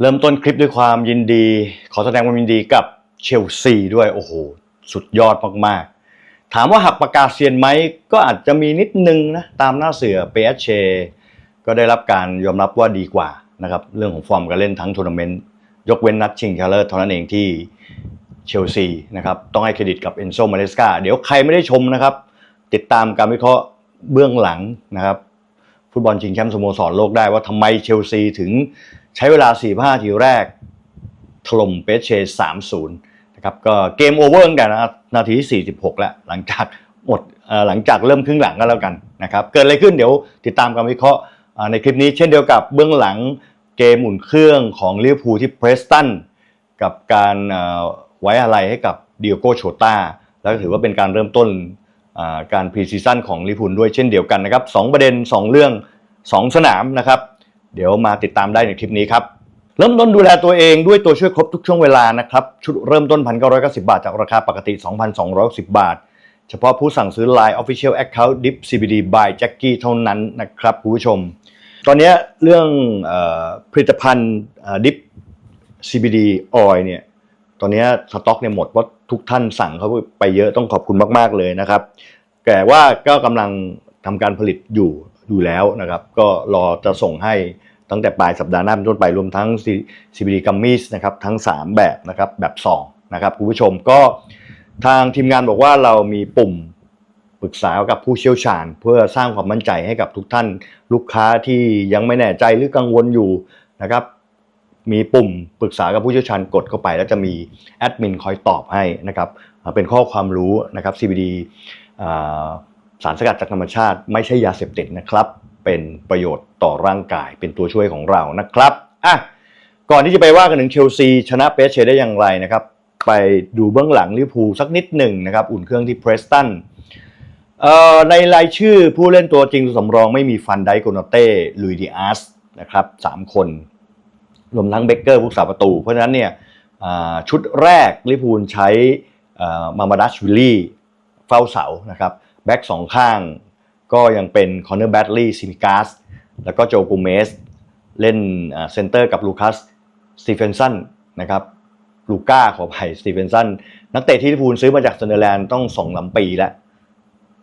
เริ่มต้นคลิปด้วยความยินดี ขอแสดงความยินดีกับเชลซีด้วยโอ้โห สุดยอดมากๆ ถามว่าหักปากกาเซียนไหมก็อาจจะมีนิดนึงนะ ตามหน้าเสือเปเชก็ได้รับการยอมรับว่าดีกว่านะครับ เรื่องของฟอร์มการเล่นทั้งทัวร์นาเมนต์ยกเว้นนัดชิงชนะเลิศเท่านั้นเองที่เชลซีนะครับ ต้องให้เครดิตกับเอนโซมาเลสกาเดี๋ยวใครไม่ได้ชมนะครับ ติดตามการวิเคราะห์เบื้องหลังนะครับ ฟุตบอลชิงแชมป์สโมสรโลกได้ว่าทำไมเชลซีถึง ใช้เวลา 4-5ทีแรก ถล่มเปเช3-0นะครับก็เกมโอเวอร์ตั้งแต่นาทีที่ 46 แล้ว หลังจากหมดหลังจากเริ่มครึ่งหลังก็แล้วกันนะครับเกิดอะไรขึ้นเดี๋ยวติดตามการวิเคราะห์ในคลิปนี้เช่นเดียวกับเบื้องหลังเกมอุ่นเครื่องของลิเวอร์พูลที่เพรสตันกับการไว้อะไรให้กับเดียโกโชตาแล้วก็ถือว่าเป็นการเริ่มต้นการพรีซีซั่นของลิพูลด้วยเช่นเดียวกันนะครับสองประเด็น 2 เรื่อง 2 สนามนะครับ เดี๋ยวมาติดตามได้ในคลิปนี้ครับ เริ่มต้นดูแลตัวเองด้วยตัวช่วยครบทุกช่วงเวลานะครับ ชุดเริ่มต้น 1,990 บาท จากราคาปกติ 2,210 บาท เฉพาะผู้สั่งซื้อ Line Official Account Dip CBD by Jackie เท่านั้นนะครับคุณผู้ชม ตอนนี้เรื่องอผลิตภัณฑ์ดิฟ CBD Oil เนี่ยตอนนี้สต็อกเนี่ยหมดเพราะทุกท่านสั่งเขาไปเยอะต้องขอบคุณมาก ๆ เลยนะครับ แต่ว่าก็กำลังทำการผลิตอยู่ อยู่แล้วนะครับ ก็รอจะส่งให้ตั้งแต่ปลายสัปดาห์หน้าเป็นต้นไปรวมทั้ง CBD Gummies นะครับทั้ง 3 แบบนะครับแบบ2นะครับคุณผู้ชมก็ทางทีมงานบอกว่าเรามีปุ่มปรึกษากับผู้เชี่ยวชาญ เพื่อสร้างความมั่นใจให้กับทุกท่านลูกค้าที่ยังไม่แน่ใจหรือกังวลอยู่นะครับมีปุ่มปรึกษากับผู้เชี่ยวชาญกดเข้าไป แล้วจะมีแอดมินคอยตอบให้นะครับเป็นข้อความรู้นะครับ CBD อ่า สารสกัดจากธรรมชาติไม่ใช่ยาเสพติดนะครับ เป็นประโยชน์ต่อร่างกายเป็นตัวช่วยของเรานะครับอะก่อนที่จะไปว่ากันถึงเชลซีชนะเปเชได้อย่างไรนะครับ ไปดูเบื้องหลังลิเวอร์พูลสักนิดหนึ่งนะครับ อุ่นเครื่องที่เพรสตันเอ่อในรายชื่อผู้เล่นตัวจริงตัวสำรองไม่มีฟันไดโกโนเต้ลุยดิอาสนะครับสามคนรวมทั้งเบเกอร์ผู้สาประตู เพราะฉะนั้นเนี่ยชุดแรกลิพูลใช้อ่ามามาดัชวิลลี่เฝ้าเสานะครับ แบ็กสองข้าง ก็ยังเป็นคอนเนอร์แบดลีย์ซิมิกาสแล้วก็โจกูเมสเล่นเซนเตอร์กับลูคัสสตีเฟนสันนะครับลูก้าขออภัยสตีเฟนสันนักเตะที่ลิเวอร์พูลซื้อมาจากเซนเดอร์แลนด์ต้องสองสามปีแล้ว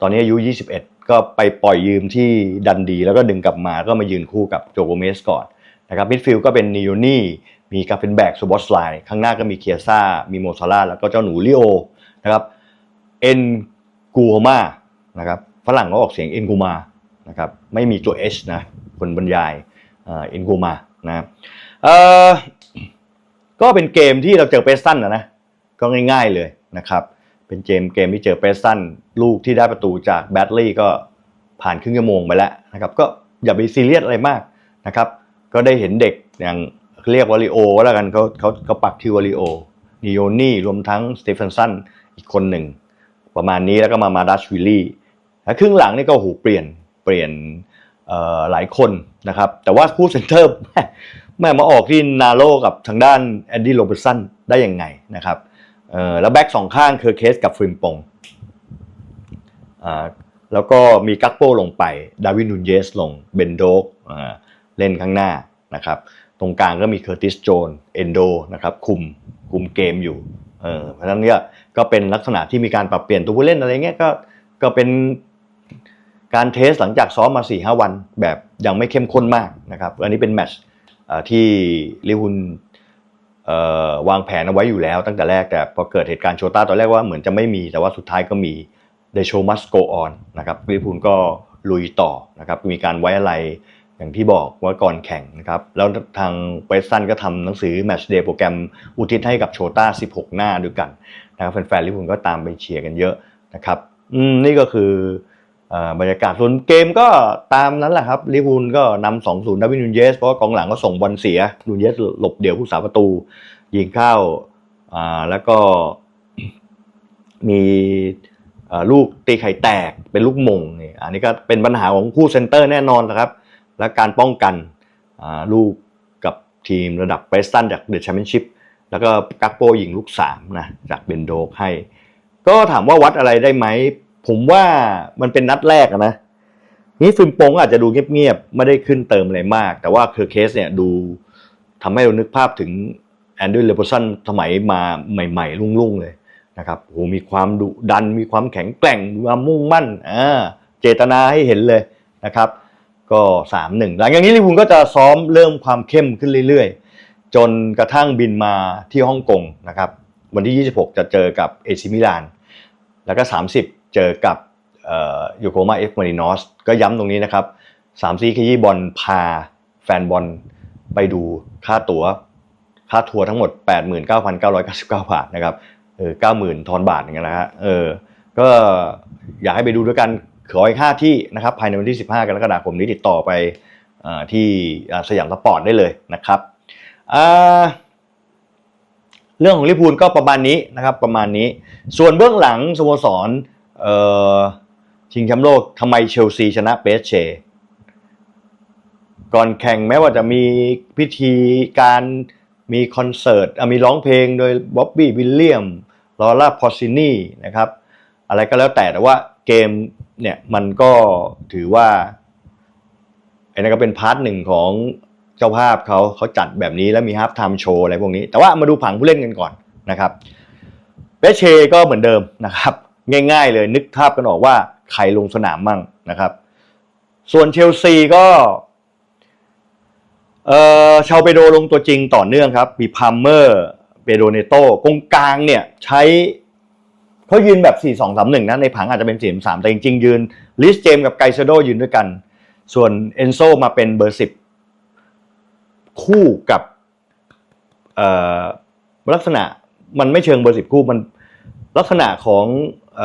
ตอนนี้อายุ 21 ก็ไปปล่อยยืมที่ดันดี แล้วก็ดึงกลับมาก็มายืนคู่กับโจโกเมสก่อนนะครับมิดฟิลด์ก็เป็นนิโอนี่มีกาเฟนแบกซูบอสไลน์ข้างหน้าก็มีเคียซ่ามีโมซาร่าแล้วก็เจ้าหนูลิโอนะครับเอ็นกูมา นะครับฝรั่งก็ออกเสียงเอ็นกูมานะครับไม่มีตัว H นะคนบรรยายเอ็นกูมานะก็เป็นเกมที่เราเจอเปสตันนะนะก็ง่ายๆเลยนะครับเป็นเกมเกมที่เจอเปสตันลูกที่ได้ประตูจากแบตลี่ก็ผ่านครึ่งชั่วโมงไปแล้วนะครับก็อย่าไปซีเรียสอะไรมากนะครับก็ได้เห็นเด็กอย่างเรียกวอลิโอแล้วกันเขาเขาเขาปักที่วอลิโอนิโอนี่รวมทั้งสเตฟานสันอีกคนหนึ่ง ประมาณนี้แล้วก็มามาดัชวิลลี่ ครึ่งหลังนี่ก็โหเปลี่ยนเปลี่ยนหลายคนนะครับ แต่ว่าผู้เซนเตอร์แม่แม่มาออกที่นาโลกับทางด้านแอนดี้โรเบร์สันได้ยังไงนะครับแล้วแบ็กสองข้างคือเคสกับฟริมปงแล้วก็มีกักโปลงไปดาวินนูนเยสลงเบนโดกเล่นข้างหน้านะครับ ตรงกลางก็มีเคอร์ติสโจนเอนโดนะครับคุมคุมเกมอยู่เออเพราะฉะนั้นเนี่ยก็เป็นลักษณะที่มีการปรับเปลี่ยนตัวผู้เล่นอะไรเงี้ยก็ก็เป็น การเทสหลังจากซ้อมมา4ีหวัน แบบยังไม่เข้มข้นมากนะครับ อันนี้เป็นแมตช์ที่ลิวอร์พูลเอ่อวางแผนเอาไว้อยู่แล้วตั้งแต่แรกแต่พอเกิดเหตุการณ์โชต้าตอนแรกว่าเหมือนจะไม่มีแต่ว่าสุดท้ายก็มี The Show Must Go On นะครับลิวอร์พูลก็ลุยต่อนะครับมีการไว้อะไรอย่างที่บอกว่าก่อนแข่งนะครับแล้วทางเวสตันก็ทำหนังสือ Match Day โปรแกรมอุทิศให้กับโชต้า 16 หน้าด้วยกันนะครับแฟนๆลิวอร์พูลก็ตามไปเชียร์กันเยอะนะครับอืมนี่ก็คือ บรรยากาศส่วนเกมก็ตามนั้นแหละครับลิเวอร์พูลก็นำ2-0ดาวินูนเยสเพราะว่ากองหลังก็ส่งบอลเสียนูนเยสหลบเดี่ยวผู้สาประตู ยิงเข้าแล้วก็มีลูกตีไข่แตกเป็นลูกมงนี่อันนี้ก็เป็นปัญหาของคู่เซนเตอร์แน่นอนนะครับ และการป้องกันลูกกับทีมระดับเ e สตันจากเดอะแชมเปี้ยนชิพแล้วก็กักโปยิงลูก3นะจากเบนโดกให้ ก็ถามว่าวัดอะไรได้ไหม ผมว่ามันเป็นนัดแรกนะนี่ฟิล์มโปงอาจจะดูเงียบๆไม่ได้ขึ้นเติมอะไรมาก แต่ว่าเคอร์เคสเนี่ยดูทำให้เรานึกภาพถึงแอนดรูว์เลโบสันสมัยมาใหม่ๆ รุ่งๆ เลยนะครับโอ้โหมีความดุดัน มีความแข็งแกร่งมีความมุ่งมั่นอ่าเจตนาให้เห็นเลยนะครับ ก็สามหนึ่งหลังจากนี้ลิพูลก็จะซ้อมเริ่มความเข้มขึ้นเรื่อยๆ จนกระทั่งบินมาที่ฮ่องกงนะครับ วันที่ 26 จะเจอกับเอซิมิลาน แล้วก็ 30 เจอกับโยโกมาเอฟมารินอสก็ย้ำตรงนี้นะครับสามซีขยี้บอลพาแฟนบอลไปดูค่าตั๋ว ค่าทัวร์ทั้งหมด 89,999 บาทนะครับเออ90,000 ทอนบาทอย่างเงี้ยนะฮะเออก็อยากให้ไปดูด้วยกันขออีก5ที่นะครับภายในวันที่ 15 กรกฎาคมนี้ติดต่อไปอ่าที่สยามสปอร์ตได้เลยนะครับเรื่องของลิพูลก็ประมาณนี้นะครับประมาณนี้ ส่วนเบื้องหลังสโมสร ชิงแชมป์โลกทำไมเชลซีชนะเปสเชก่อนแข่งแม้ว่าจะมีพิธีการมีคอนเสิร์ตมีร้องเพลงโดยบ๊อบบี้วิลเลียมลอร่าพอซินีนะครับ อะไรก็แล้วแต่แต่ว่าเกมเนี่ยมันก็ถือว่าอ้นั่นก็เป็นพาร์ทหนึ่งของเจ้าภาพเขาเขาจัดแบบนี้แล้วมีฮาร์ฟไทม์โชว์อะไรพวกนี้ แต่ว่ามาดูผังผู้เล่นกันก่อนนะครับเปเชก็เหมือนเดิมนะครับ ง่าย ๆ เลยนึกภาพกันออกว่าใครลงสนามมั่งนะครับ ส่วนเชลซีก็เออชาวเปโดลงตัวจริงต่อเนื่องครับมีพามเมอร์เปโดเนโตกงกลางเนี่ยใช้เขายืนแบบ 4 2 3 1นะในผังอาจจะเป็น 4 3 แต่จริงๆ ยืนลิสเจมกับไกเซโดยืนด้วยกัน ส่วนเอนโซมาเป็นเบอร์ 10 คู่กับลักษณะมันไม่เชิงเบอร์ 10 คู่มันลักษณะของ เ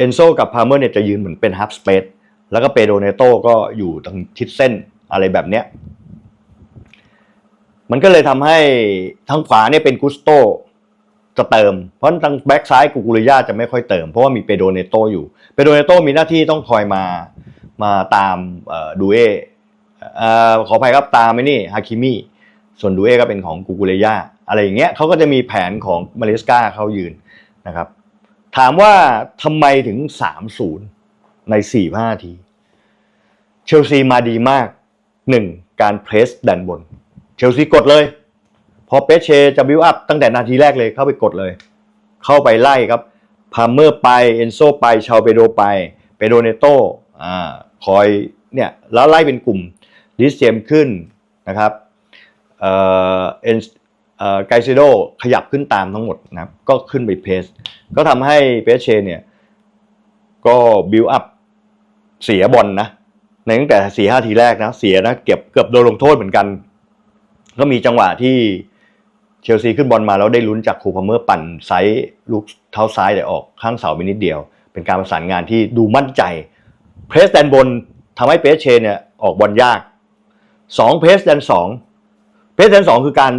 อนโซกับพาร์เมอร์เนี่ยจะยืนเหมือนเป็นฮับสเปซแล้วก็เปโดเนโตก็อยู่ทางทิศเส้นอะไรแบบเนี้ยมันก็เลยทำให้ทางขวาเนี่ยเป็นกุสโตจะเติม เพราะทางแบ็กซ้ายกูกุริยาจะไม่ค่อยเติม เพราะว่ามีเปโดเนโตอยู่ เปโดเนโตมีหน้าที่ต้องคอยมามาตามดูเอเอ่อขออภัยครับตามไอ้นี่ฮาคิมิส่วนดูเอก็เป็นของกูกุริยาอะไรอย่างเงี้ยเขาก็จะมีแผนของมาเลสกาเขายืนนะครับ ถามว่าทำไมถึง 3-0 ใน 4-5นาที เชลซีมาดีมากหนึ่งการเพรสดันบน เชลซีกดเลย พอเปเชจะบิวอัพตั้งแต่นาทีแรกเลยเข้าไปกดเลย เข้าไปไล่ครับพาเมอร์ไป เอนโซไป ชาวเปโดไป เปโดเนโตอ่าคอยเนี่ยแล้วไล่เป็นกลุ่มลิสเจมขึ้นนะครับเอ่อเอน ไกซิโดขยับขึ้นตามทั้งหมดนะครับก็ขึ้นไปเพสก็ทำให้เปเชเนี่ยก็บิวอัพเสียบอลนะในตั้งแต่สี่ห้าทีแรกนะเสียนะเก็บเกือบโดนลงโทษเหมือนกัน ก็มีจังหวะที่เชลซีขึ้นบอลมาแล้วได้ลุ้นจากคูพาเมอร์ปั่นไซส์ลูกเท้าซ้ายแต่ออกข้างเสาไปนิดเดียว เป็นการประสานงานที่ดูมั่นใจ เพรสแดนบนทำให้เปเชเนี่ยออกบอลยากสองเพรสแดนสอง สแดนสองคือการ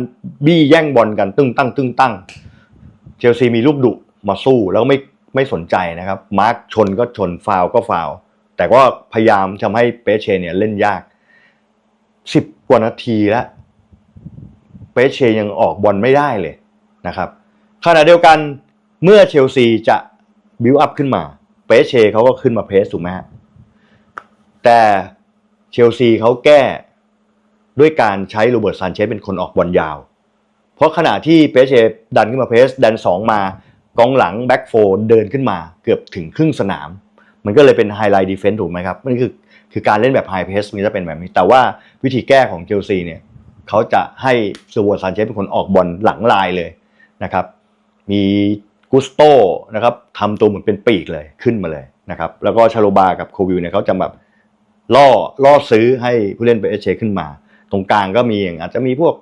บี้แย่งบอลกันตึ้งตั้ง ตึ้งตั้ง เชลซีมีลูกดุมาสู้แล้วไม่ไม่สนใจนะครับ มาร์คชนก็ชนฟาวก็ฟาวแต่ก็พยายามทำให้เปเชเนี่ยเล่นยากสิบกว่านาทีแล้วเปเชยังออกบอลไม่ได้เลยนะครับขณะเดียวกันเมื่อเชลซีจะบิวอัพขึ้นมา เปเชเขาก็ขึ้นมาเพสถูกไหมฮะแต่เชลซีเขาแก้ ด้วยการใช้โรเบิร์ตซานเชสเป็นคนออกบอลยาว เพราะขณะที่เปเชดันขึ้นมาเพสดันสองมากองหลังแบ็กโฟเดินขึ้นมาเกือบถึงครึ่งสนาม มันก็เลยเป็นไฮไลท์ดีเฟนต์ถูกไหมครับนี่คือคือการเล่นแบบไฮเพสมันจะเป็นแบบนี้ แต่ว่าวิธีแก้ของเชลซีเนี่ยเขาจะให้ซูวอร์ซานเชสเป็นคนออกบอลหลังลายเลยนะครับมีกุสโตนะครับทำตัวเหมือนเป็นปีกเลยขึ้นมาเลยนะครับแล้วก็ชาโลบากับโควิลเนี่ยเขาจะแบบล่อล่อซื้อให้ผู้เล่นเปเชขึ้นมา ตรงกลางก็มีอย่างอาจจะมีพวก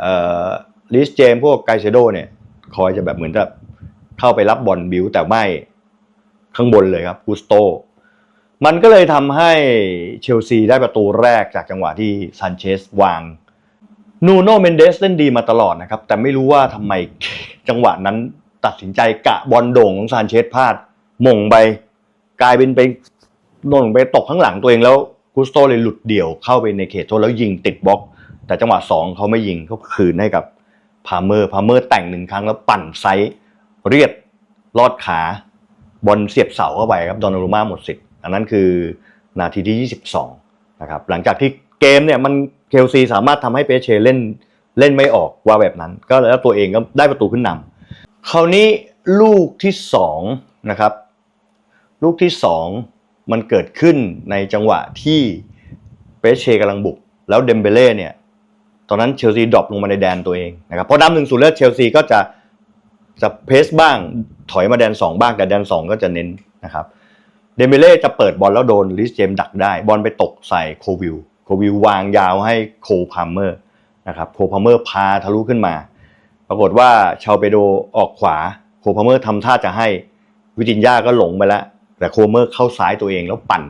เอ่อลิสเจมพวกไกเซโดเนี่ยคอยจะแบบเหมือนจะเข้าไปรับบอลบิวแต่ไม่ข้างบนเลยครับกุสโต มันก็เลยทำให้เชลซีได้ประตูแรกจากจังหวะที่ซันเชสวางนูโนเมนเดสเล่นดีมาตลอดนะครับ แต่ไม่รู้ว่าทำไมจังหวะนั้นตัดสินใจกะบอลโด่งของซันเชสพลาดม่งไป กลายเป็นไปโด่งไปตกข้างหลังตัวเองแล้ว กุสโตเลยหลุดเดี่ยวเข้าไปในเขตโทษแล้วยิงติดบล็อก แต่จังหวะสองเขาไม่ยิงเขาคืนให้กับพาเมอร์พาเมอร์แต่งหนึ่งครั้งแล้วปั่นไซส์เรียดลอดขาบอลเสียบเสาเข้าไปครับดอนนารุมาหมดสิทธิ์อันนั้นคือนาทีที่ 22นะครับหลังจากที่เกมเนี่ยมันเคลซีสามารถทำให้เปเชเล่นเล่นไม่ออกว่าแบบนั้น ก็แล้วตัวเองก็ได้ประตูขึ้นนำคราวนี้ลูกที่สองนะครับลูกที่สอง มันเกิดขึ้นในจังหวะที่เปเชกำลังบุก แล้วเดมเบเล่เนี่ยตอนนั้นเชลซีดรอปลงมาในแดนตัวเองนะครับพอดำหนึ่งศูนย์แล้วเชลซีก็จะจะเพสบ้างถอยมาแดนสองบ้างแต่แดนสองก็จะเน้นนะครับเดมเบเล่จะเปิดบอลแล้วโดนลิสเจมดักได้ บอลไปตกใส่โควิลโควิลวางยาวให้โคพาเมอร์นะครับโคพาเมอร์พาทะลุขึ้นมา ปรากฏว่าชาวเปโดออกขวาโคพาเมอร์ทำท่าจะให้วิจินยาก็หลงไปแล้ว แต่โคเมอร์เข้าซ้ายตัวเองแล้วปั่น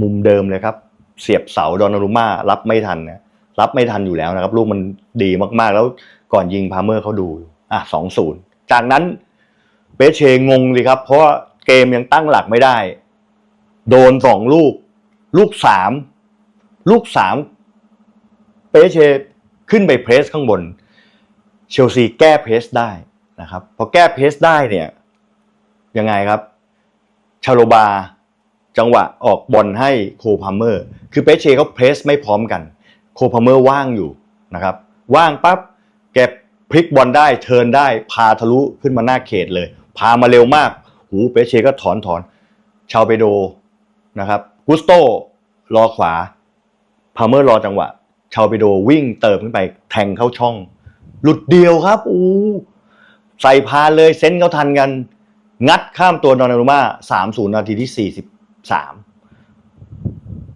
มุมเดิมเลยครับ เสียบเสาดอนนารุม่ารับไม่ทันนะรับไม่ทันอยู่แล้วนะครับ ลูกมันดีมากๆ แล้วก่อนยิงพาเมอร์เขาดูอะสองศูนย์จากนั้นเปเชงงเลยครับ เพราะาเกมยังตั้งหลักไม่ได้ โดนสองลูก ลูกสามลูกสามเปเชขึ้นไปเพรสข้างบน เชลซีแก้เพรสได้นะครับพอแก้เพรสได้เนี่ยยังไงครับ ชาโลบา จังหวะออกบอลให้โคพาเมอร์ คือเปเชเขาเพรสไม่พร้อมกัน โคพาเมอร์ว่างอยู่นะครับ ว่างปั๊บแกพลิกบอลได้เทินได้พาทะลุขึ้นมาหน้าเขตเลย พามาเร็วมาก หูเปเชก็ถอนถอน ชาวเปโดนะครับกุสโตรอขวาพาเมอร์รอจังหวะ ชาวเปโดวิ่งเติมขึ้นไปแทงเข้าช่อง หลุดเดียวครับอู้ใส่พาเลยเซนเขาทันกัน งัดข้ามตัวดอนนารุมาสามศูนย์นาทีที่สี่สิบสาม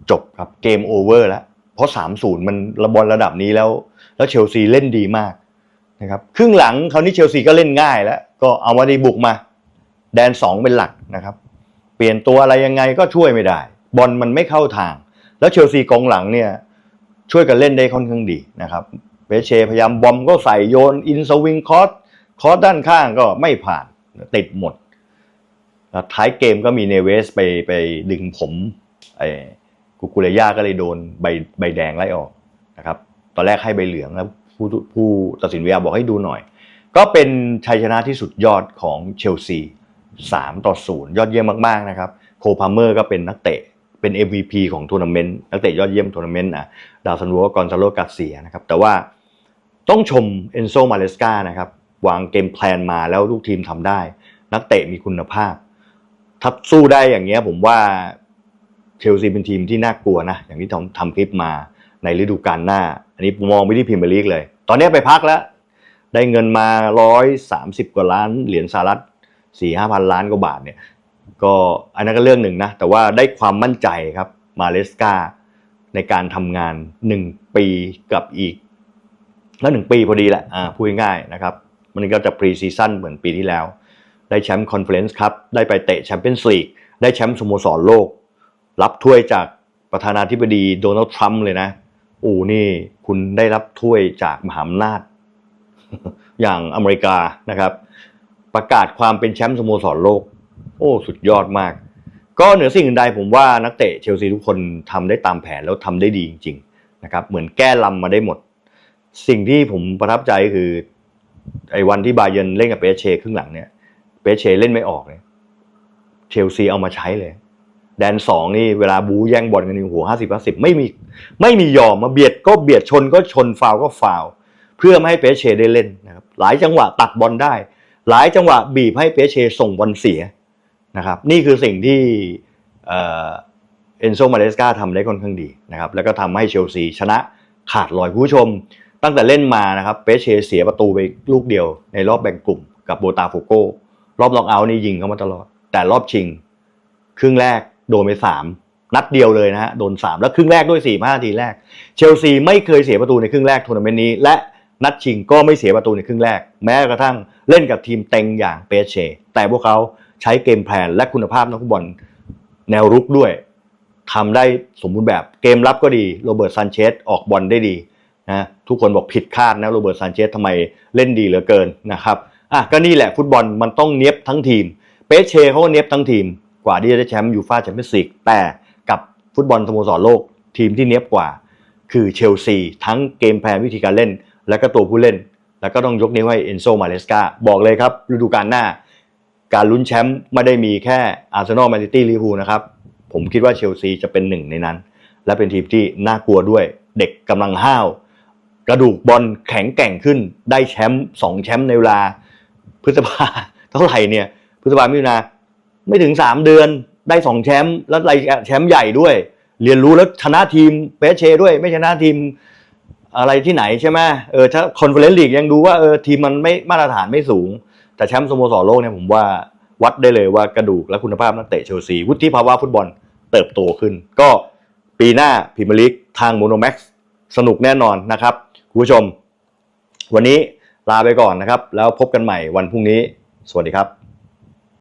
จบครับเกมโอเวอร์แล้ว เพราะสามศูนย์มันระบอลระดับนี้แล้ว แล้วเชลซีเล่นดีมากนะครับครึ่งหลังคราวนี้เชลซีก็เล่นง่ายแล้ว ก็เอามาดีบุกมา แดนสองเป็นหลักนะครับ เปลี่ยนตัวอะไรยังไงก็ช่วยไม่ได้ บอลมันไม่เข้าทาง แล้วเชลซีกองหลังเนี่ยช่วยกันเล่นได้ค่อนข้างดีนะครับเปเชพยายามบอมก็ใส่โยน อินสวิงคอสคอสด้านข้างก็ไม่ผ่านติดหมด ท้ายเกมก็มีเนเวสไปไปดึงผมไอ้กุกุเรย่าก็เลยโดนใบใบแดงไล่ออกนะครับ ตอนแรกให้ใบเหลืองแล้วผู้ผู้ตัดสินวิทยาบอกให้ดูหน่อย ก็เป็นชัยชนะที่สุดยอดของเชลซี3ต่อ0ยอดเยี่ยมมากๆนะครับ โคพาเมอร์ก็เป็นนักเตะเป็น MVP ของทัวร์นาเมนต์นักเตะยอดเยี่ยมทัวร์นาเมนต์นะดาวซันโวกอนซาโลกาเซียนะครับ แต่ว่าต้องชมเอนโซมาเลสกานะครับ วางเกมแพลนมาแล้วลูกทีมทำได้ นักเตะมีคุณภาพ ถ้าสู้ได้อย่างเงี้ย ผมว่าเชลซีเป็นทีมที่น่ากลัวนะ อย่างที่ทำทำคลิปมาในฤดูกาลหน้า อันนี้มองไปที่พรีเมียร์ลีกเลย ตอนนี้ไปพักแล้ว ได้เงินมาร้อยสามสิบกว่าล้านเหรียญสหรัฐสี่ห้าพันล้านกว่าบาทเนี่ย ก็อันนั้นก็เรื่องหนึ่งนะ แต่ว่าได้ความมั่นใจครับมาเลสกาในการทำงานหนึ่งปีกับอีก แล้วหนึ่งปีพอดีแหละอ่าพูดง่ายๆนะครับ มันก็จะพรีซีซั่นเหมือนปีที่แล้ว ได้แชมป์คอนเฟอเรนซ์ครับได้ไปเตะแชมเปี้ยนส์ลีกได้แชมป์สโมสรโลก รับถ้วยจากประธานาธิบดีโดนัลด์ทรัมป์เลยนะอ้นี่คุณได้รับถ้วยจากมหาอำนาจ อย่างอเมริกานะครับ ประกาศความเป็นแชมป์สโมสรโลก โอ้สุดยอดมาก ก็เหนือสิ่งอื่นใดผมว่านักเตะเชลซีทุกคนทำได้ตามแผนแล้วทำได้ดีจริง ๆ นะครับ เหมือนแก้ลำมาได้หมด สิ่งที่ผมประทับใจคือไอ้วันที่บาเยนเล่นกับเปเชครึ่งหลังเนี่ย เปเชเล่นไม่ออกเลยเชลซีเอามาใช้เลย แดนสองนี่เวลาบูแย่งบอลกันนี่หัวห้าสิบห้าสิบไม่มีไม่มียอมมาเบียดก็เบียดชนก็ชนฟาวก็ฟาวเพื่อไม่ให้เปเชได้เล่นนะครับหลายจังหวะตัดบอลได้ หลายจังหวะบีบให้เปเชส่งบอลเสียนะครับ นี่คือสิ่งที่เอ็นโซมาเลสกาทำได้ค่อนข้างดีนะครับ แล้วก็ทำให้เชลซีชนะขาดลอยผู้ชม ตั้งแต่เล่นมานะครับเปเชเสียประตูไปลูกเดียวในรอบแบ่งกลุ่มกับโบตาโฟโก รอบล็อกเอาท์นี่ยิงเข้ามาตลอด แต่รอบชิง ครึ่งแรกโดนไปสามนัดเดียวเลยนะฮะโดนสามแล้วครึ่งแรกด้วยสี่ห้าทีแรก เชลซีไม่เคยเสียประตูในครึ่งแรกทัวร์นาเมนต์นี้ และนัดชิงก็ไม่เสียประตูในครึ่งแรก แม้กระทั่งเล่นกับทีมเต็งอย่างเปเชแต่พวกเขาใช้เกมแพลนและคุณภาพนักฟุตบอลแนวรุกด้วยทำได้สมบูรณ์แบบเกมรับก็ดีโรเบิร์ตซันเชสออกบอลได้ดีนะทุกคนบอกผิดคาดนะโรเบิร์ตซันเชสทำไมเล่นดีเหลือเกินนะครับ อะก็นี่แหละฟุตบอลมันต้องเนี้ยบทั้งทีม เปเชเขาก็เนี้ยบทั้งทีม กว่าที่จะได้แชมป์ยูฟ่าแชมเปี้ยนส์ลีกแต่กับฟุตบอลสโมสรโลกทีมที่เนี้ยบกว่า คือเชลซีทั้งเกมแพลนวิธีการเล่น และก็ตัวผู้เล่น แล้วก็ต้องยกนิ้วให้เอนโซมาเลสกาบอกเลยครับฤดูกาลหน้า การลุ้นแชมป์ไม่ได้มีแค่อาร์เซนอลแมนซิตี้ลิเวอร์พูลนะครับผมคิดว่าเชลซีจะเป็นหนึ่งในนั้น และเป็นทีมที่น่ากลัวด้วยเด็กกำลังห้าวกระดูกบอลแข็งแกร่งขึ้นได้แชมป์สองแชมป์ในเวลา พฤษภาเท่าไหร่เนี่ย พฤษภามิถุนาไม่ถึงสามเดือนได้สองแชมป์แล้วได้แชมป์ใหญ่ด้วย เรียนรู้แล้วชนะทีมเปเชด้วย ไม่ชนะทีมอะไรที่ไหนใช่ไหมเออถ้าคอนเฟอเรนซ์ลีกยังดูว่าเออทีมมันไม่มาตรฐานไม่สูง แต่แชมป์สโมสรโลกเนี่ยผมว่าวัดได้เลยว่ากระดูกและคุณภาพนักเตะเชลซีวุฒิภาวะฟุตบอลเติบโตขึ้น ก็ปีหน้าพรีเมียร์ลีกทางโมโนแม็กซ์สนุกแน่นอนนะครับ คุณผู้ชม วันนี้ ลาไปก่อนนะครับ แล้วพบกันใหม่วันพรุ่งนี้ สวัสดีครับ